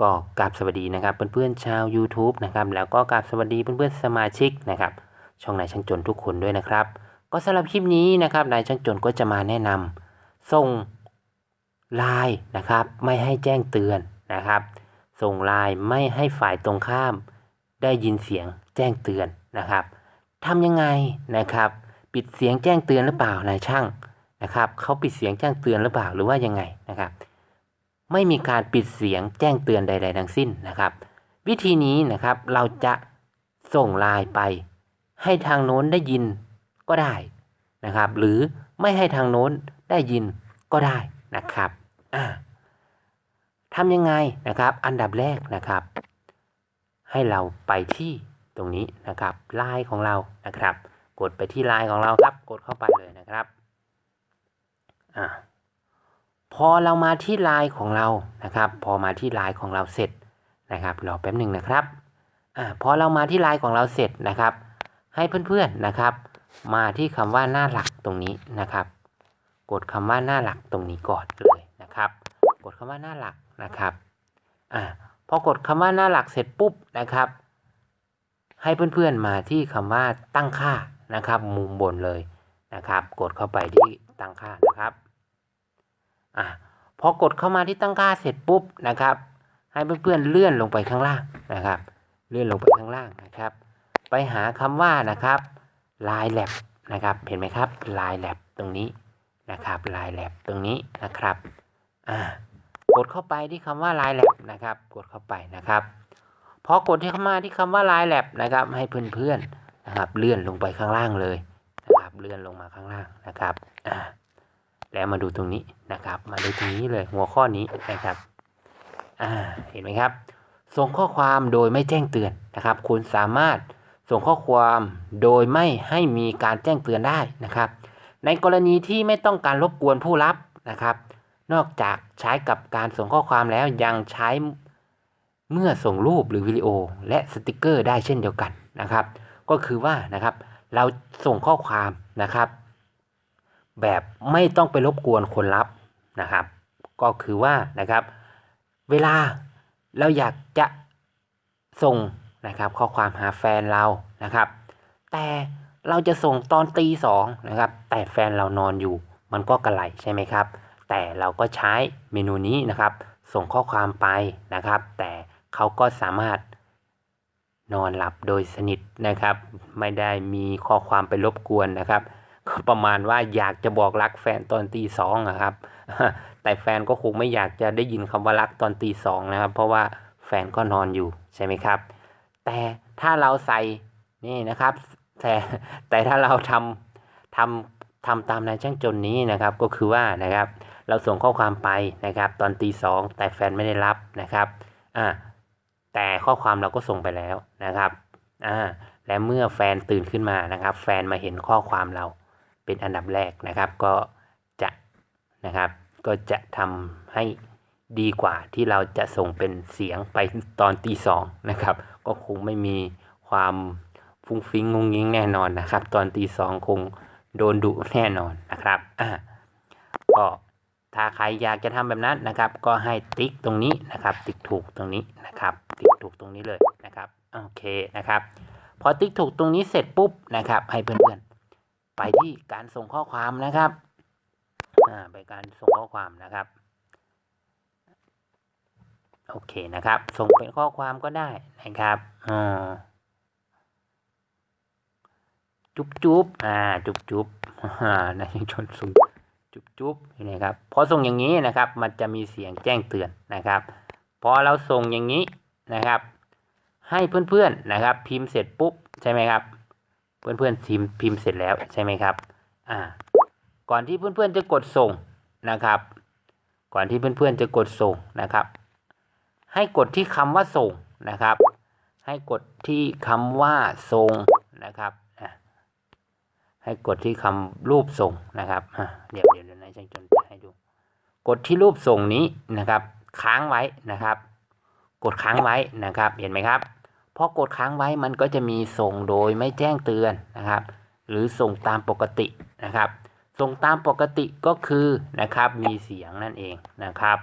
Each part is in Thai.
ก็กราบสวัสดีนะครับเพื่อนๆชาว YouTube นะครับแล้วก็กราบสวัสดีเพื่อนๆสมาชิกนะครับช่องนายช่างจนทุกคนด้วยนะครับ ก็สำหรับคลิปนี้นะครับนายช่างจนก็จะมาแนะนำส่งไลน์นะครับไม่ให้แจ้งเตือนนะครับ ส่งไลน์ไม่ให้ฝ่ายตรงข้าม ได้ยินเสียงแจ้งเตือนนะครับทำยังไงนะครับ ปิดเสียงแจ้งเตือนหรือเปล่านายช่างนะครับเขาปิดเสียงแจ้งเตือนหรือเปล่าหรือว่ายังไงนะครับ ไม่มีการปิดเสียงแจ้งเตือนใด ๆ ทั้งสิ้นนะครับ วิธีนี้นะครับเราจะส่งไลน์ไป ให้ทางโน้นได้ยินก็ได้นะครับ หรือไม่ให้ทางโน้นได้ยินก็ได้นะครับทำยังไงนะครับ อันดับแรกนะครับ ให้เราไปที่ตรงนี้นะครับไลน์ของเรานะครับ กดไปที่ไลน์ของเราครับ กดเข้าไปเลยนะครับอ่า พอเรามาที่ไลน์ของเรานะครับ พอมาที่ไลน์ของเราเสร็จนะครับรอแป๊บหนึ่งนะครับอ่าพอเรามาที่ไลน์ของเราเสร็จนะครับ ให้เพื่อนๆนะครับ มาที่คำว่าหน้าหลักตรงนี้นะครับ กดคำว่าหน้าหลักตรงนี้ก่อนเลยนะครับ กดคำว่าหน้าหลักนะครับอ่าพอกดคำว่าหน้าหลักเสร็จปุ๊บนะครับ ให้เพื่อนๆมาที่คำว่าตั้งค่านะครับ มุมบนเลยนะครับ กดเข้าไปที่ตั้งค่านะครับ อะพอกดเข้ามาที่ตั้งค่าเสร็จปุ๊บนะครับ ให้เพื่อนๆเลื่อนลงไปข้างล่างนะครับ เลื่อนลงไปข้างล่างนะครับ ไปหาคำว่านะครับ line lab นะครับ เห็นไหมครับ line lab ตรงนี้นะครับ line lab ตรงนี้นะครับอ่ากดเข้าไปที่คำว่า line lab นะครับ กดเข้าไปนะครับพอกดที่เข้ามาที่คำว่า line lab นะครับ ให้เพื่อนๆนะครับ เลื่อนลงไปข้างล่างเลยนะครับ เลื่อนลงมาข้างล่างนะครับอ่า แล้วมาดูตรงนี้นะครับ มาดูตรงนี้เลยหัวข้อนี้นะครับอ่าเห็นไหมครับ ส่งข้อความโดยไม่แจ้งเตือนนะครับ คุณสามารถส่งข้อความโดยไม่ให้มีการแจ้งเตือนได้นะครับ ในกรณีที่ไม่ต้องการรบกวนผู้รับนะครับ นอกจากใช้กับการส่งข้อความแล้วยังใช้เมื่อส่งรูปหรือวิดีโอและสติกเกอร์ได้เช่นเดียวกันนะครับ ก็คือว่านะครับ เราส่งข้อความนะครับ แบบไม่ต้องไปรบกวนคนรับนะครับ ก็คือว่านะครับ เวลาเราอยากจะส่งนะครับข้อความหาแฟนเรานะครับ แต่เราจะส่งตอนตีสองนะครับ แต่แฟนเรานอนอยู่ มันก็กระไรใช่ไหมครับ แต่เราก็ใช้เมนูนี้นะครับ ส่งข้อความไปนะครับ แต่เขาก็สามารถนอนหลับโดยสนิทนะครับ ไม่ได้มีข้อความไปรบกวนนะครับ ประมาณว่าอยากจะบอกรักแฟนตอนตีสองอะครับ แต่แฟนก็คงไม่อยากจะได้ยินคำว่ารักตอนตีสองนะครับ เพราะว่าแฟนก็นอนอยู่ใช่ไหมครับ แต่ถ้าเราใส่นี่นะครับ แต่แต่ถ้าเราทำทำทำตามนายช่างจนนี้นะครับ ก็คือว่านะครับ เราส่งข้อความไปนะครับ ตอนตีสองแต่แฟนไม่ได้รับนะครับอ่าแต่ข้อความเราก็ส่งไปแล้วนะครับอ่าและเมื่อแฟนตื่นขึ้นมานะครับ แฟนมาเห็นข้อความเรา เป็นอันดับแรกนะครับก็จะนะครับก็จะทำให้ดีกว่าที่เราจะส่งเป็นเสียงไปตอนตีสองนะครับ ก็คงไม่มีความฟุ้งฟิ้งงงงิงแน่นอนนะครับ ตอนตีสองคงโดนดุแน่นอนนะครับอ่าก็ถ้าใครอยากจะทำแบบนั้นนะครับ ก็ให้ติ๊กตรงนี้นะครับ ติ๊กถูกตรงนี้นะครับ ติ๊กถูกตรงนี้เลยนะครับโอเคนะครับ พอติ๊กถูกตรงนี้เสร็จปุ๊บนะครับ ให้เพื่อนๆ ไปที่การส่งข้อความนะครับอ่าไปการส่งข้อความนะครับ โอเคนะครับ ส่งเป็นข้อความก็ได้นะครับอ่าจุ๊บจุ๊บอ่า จุ๊บจุ๊บอ่านายชนส่งจุ๊บจุ๊บนะครับ พอส่งอย่างนี้นะครับ มันจะมีเสียงแจ้งเตือนนะครับ พอเราส่งอย่างนี้นะครับ ให้เพื่อนๆนะครับ พิมพ์เสร็จปุ๊บใช่ไหมครับ เพื่อนๆพิมพ์พิมพ์เสร็จแล้วใช่ไหมครับอ่าก่อนที่เพื่อนๆจะกดส่งนะครับ ก่อนที่เพื่อนๆจะกดส่งนะครับ ให้กดที่คำว่าส่งนะครับ ให้กดที่คำว่าส่งนะครับให้กดที่คำรูปส่งนะครับเดี๋ยวเดี๋ยวนายช่างจนจะให้ดู กดที่รูปส่งนี้นะครับ ค้างไว้นะครับ กดค้างไว้นะครับ เห็นไหมครับ พอกดค้างไว้มันก็จะมีส่งโดยไม่แจ้งเตือนนะครับ หรือส่งตามปกตินะครับ ส่งตามปกติก็คือนะครับมีเสียงนั่นเองนะครับ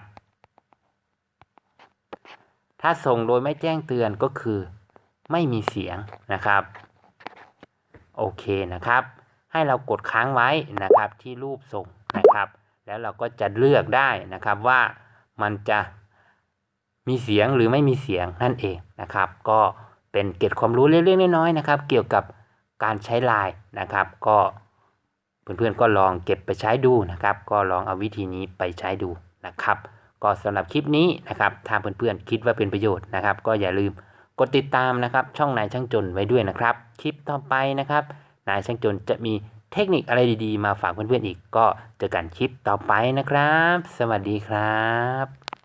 ถ้าส่งโดยไม่แจ้งเตือนก็คือ ไม่มีเสียงนะครับโอเคนะครับ ให้เรากดค้างไว้นะครับที่รูปส่งนะครับ แล้วเราก็จะเลือกได้นะครับว่ามันจะ มีเสียงหรือไม่มีเสียงนั่นเองนะครับ ก็เป็นเกร็ดความรู้เล็กๆน้อยๆนะครับ เกี่ยวกับการใช้ไลน์นะครับ ก็เพื่อนๆก็ลองเก็บไปใช้ดูนะครับ ก็ลองเอาวิธีนี้ไปใช้ดูนะครับ ก็สำหรับคลิปนี้นะครับ ถ้าเพื่อนๆคิดว่าเป็นประโยชน์นะครับ ก็อย่าลืมกดติดตามนะครับ ช่องนายช่างจนไว้ด้วยนะครับ คลิปต่อไปนะครับ นายช่างจนจะมีเทคนิคอะไรดีๆ มาฝากเพื่อนๆอีก ก็เจอกันคลิปต่อไปนะครับ สวัสดีครับ